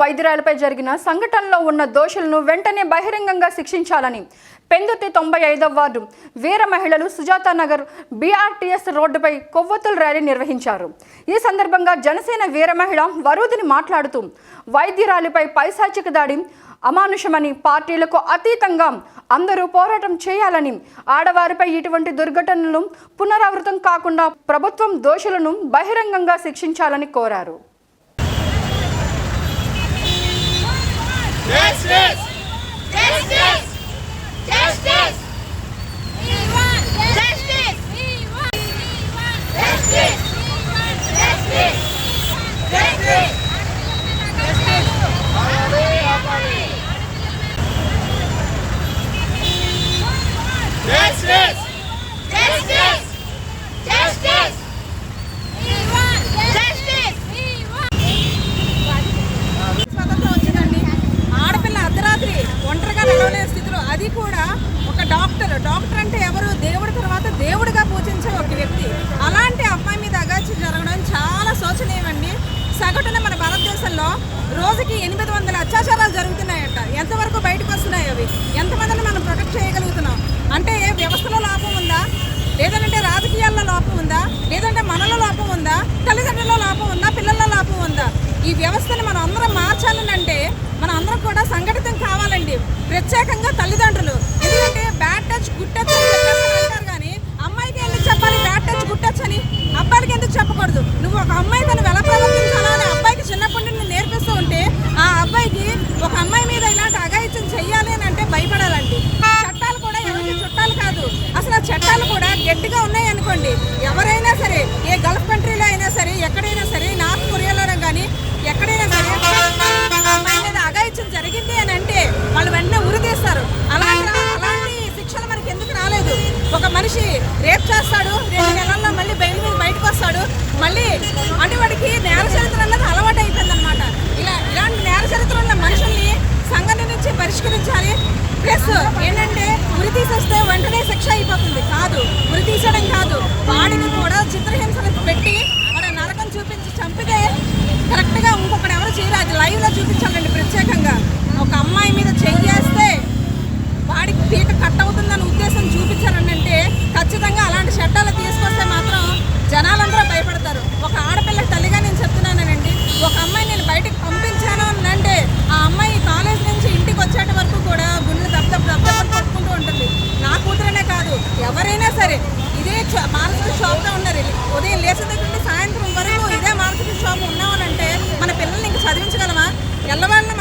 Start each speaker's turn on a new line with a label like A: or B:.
A: వైద్యురాలపై జరిగిన సంఘటనలో ఉన్న దోషులను వెంటనే బహిరంగంగా శిక్షించాలని పెందుతి తొంభై ఐదవ వార్డు వీర మహిళలు సుజాత నగర్ బీఆర్టీఎస్ రోడ్డుపై కొవ్వొత్తుల ర్యాలీ నిర్వహించారు. ఈ సందర్భంగా జనసేన వీర మహిళ వరుదిని మాట్లాడుతూ వైద్యురాలిపై పైశాచిక దాడి అమానుషమని పార్టీలకు అతీతంగా అందరూ పోరాటం చేయాలని ఆడవారిపై ఇటువంటి దుర్ఘటనలు పునరావృతం కాకుండా ప్రభుత్వం దోషులను బహిరంగంగా శిక్షించాలని కోరారు.
B: డాక్టర్ డాక్టర్ అంటే ఎవరు? దేవుడి తర్వాత దేవుడిగా పూజించే ఒక వ్యక్తి. అలాంటి అమ్మాయి మీద అగాచి జరగడం చాలా శోచనీయమండి. సగటున మన భారతదేశంలో రోజుకి ఎనిమిది వందల అత్యాచారాలు జరుగుతున్నాయట. ఎంతవరకు బయటకు వస్తున్నాయి అవి? ఎంతమందిని మనం ప్రొటెక్ట్ చేయగలుగుతున్నాం? అంటే వ్యవస్థలో లోపం ఉందా? లేదంటే రాజకీయాల్లో లోపం ఉందా? లేదంటే మనలో లోపం ఉందా? తల్లిదండ్రుల లోపం ఉందా? పిల్లల లోపం ఉందా? ఈ వ్యవస్థను మనం అందరం మార్చాలని అంటే మన అందరం కూడా సంఘటితం కావాలండి. ప్రత్యేకంగా చట్టాలు కూడా గట్టిగా ఉన్నాయి అనుకోండి. ఎవరైనా సరే ఏ గల్ఫ్ కంట్రీలో అయినా సరే ఎక్కడైనా సరే నార్త్ కొరియాలో కానీ ఎక్కడైనా సరే అమ్మాయి మీద అఘాయిత్యం జరిగింది అని అంటే వాళ్ళు వెంటనే ఉరి తీస్తారు అలాంటి అలాంటి శిక్షలు మనకి ఎందుకు రాలేదు? ఒక మనిషి రేప్ చేస్తాడు రెండు నెలల్లో మళ్ళీ బయలు మీద బయటకు వస్తాడు మళ్ళీ అంటే వాడికి నేర చరిత్ర అన్నది ఒక అమ్మాయి మీద చెయ్యేస్తే వాడికి పీట కట్ అవుతుందని ఉద్దేశం చూపించారనంటే ఖచ్చితంగా అలాంటి చట్టాలు తీసుకొస్తే మాత్రం జనాలందరూ భయపడతారు. ఒక ఆడపిల్ల తల్లిగా నేను చెప్తున్నానండి ఒక అమ్మాయి నేను బయటికి పంపించాను అంటే ఆ అమ్మాయి కాలేజ్ నుంచి ఇంటికి వచ్చేట వరకు కూడా గుండెలు దప్త దప్తపడి పట్టుకుంటూ ఉంటుంది. నా కూతురనే కాదు ఎవరైనా సరే ఇదే మానసిక షాప్లో ఉన్నారు. ఉదయం లేచిన దగ్గర నుండి సాయంత్రం వరకు ఇదే మానసిక షాప్ ఉన్నామనంటే మన పిల్లల్ని ఇంక చదివించగలమా? ఎల్లవాళ్ళని